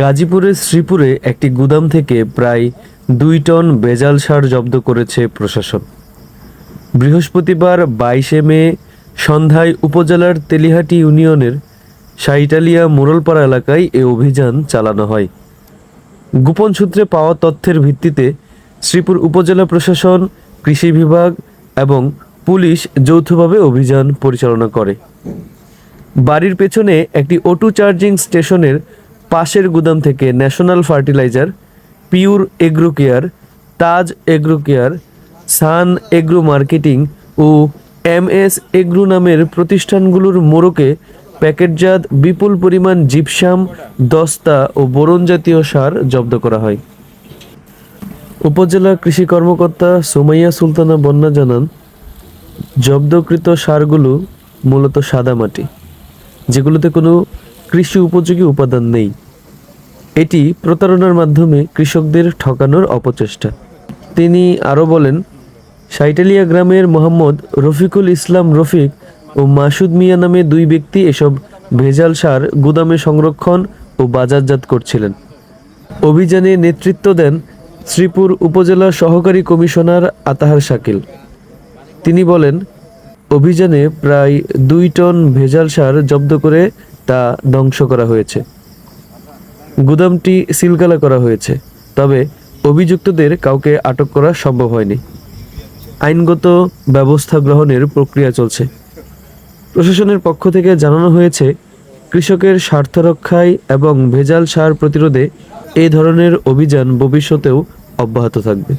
গাজীপুরের শ্রীপুরে একটি গুদাম থেকে প্রায় দুই টন বেজাল সার জব্দ করেছে প্রশাসন। বৃহস্পতিবার বাইশে মে সন্ধ্যায় উপজেলার তেলিহাটি ইউনিয়নের সাইটালিয়া মোরলপাড়া এলাকায় এ অভিযান চালানো হয়। গোপন সূত্রে পাওয়া তথ্যের ভিত্তিতে শ্রীপুর উপজেলা প্রশাসন, কৃষি বিভাগ এবং পুলিশ যৌথভাবে অভিযান পরিচালনা করে। বাড়ির পেছনে একটি অটো চার্জিং স্টেশনের পাশের গুদাম থেকে national fertiliser pure agro care Taj agro care sun agro marketing ও এম এস এগ্রো নামের প্রতিষ্ঠানগুলোর মোড়কে প্যাকেটজাত বিপুল পরিমাণ জিপসাম দস্তা ও বোরন জাতীয় সার জব্দ করা হয়। উপজেলা কৃষি কর্মকর্তা সোমাইয়া সুলতানা বন্যা জানান, জব্দকৃত সারগুলো মূলত সাদা মাটি। যেগুলোতে কোনো কৃষি উপযোগী উপাদান নেই। এটি প্রতারণার মাধ্যমে কৃষকদের ঠকানোর অপচেষ্টা। তিনি আরও বলেন সাইটালিয়া গ্রামের মোহাম্মদ রফিকুল ইসলাম রফিক ও মাসুদ মিয়া নামে দুই ব্যক্তি এসব ভেজাল সার গুদামে সংরক্ষণ ও বাজারজাত করছিলেন। অভিযানে নেতৃত্ব দেন শ্রীপুর উপজেলা সহকারী কমিশনার আতাহার শাকিল। তিনি বলেন অভিযানে প্রায় দুই টন ভেজাল সার জব্দ করে তা ধ্বংস করা হয়েছে। গুদামটি সিলগালা করা হয়েছে, তবে অভিযুক্তদের কাউকে আটক করা সম্ভব হয়নি। আইনগত ব্যবস্থা গ্রহণের প্রক্রিয়া চলছে। প্রশাসনের পক্ষ থেকে জানানো হয়েছে, কৃষকের স্বার্থ রক্ষায় এবং ভেজাল সার প্রতিরোধে এই ধরনের অভিযান ভবিষ্যতেও অব্যাহত থাকবে।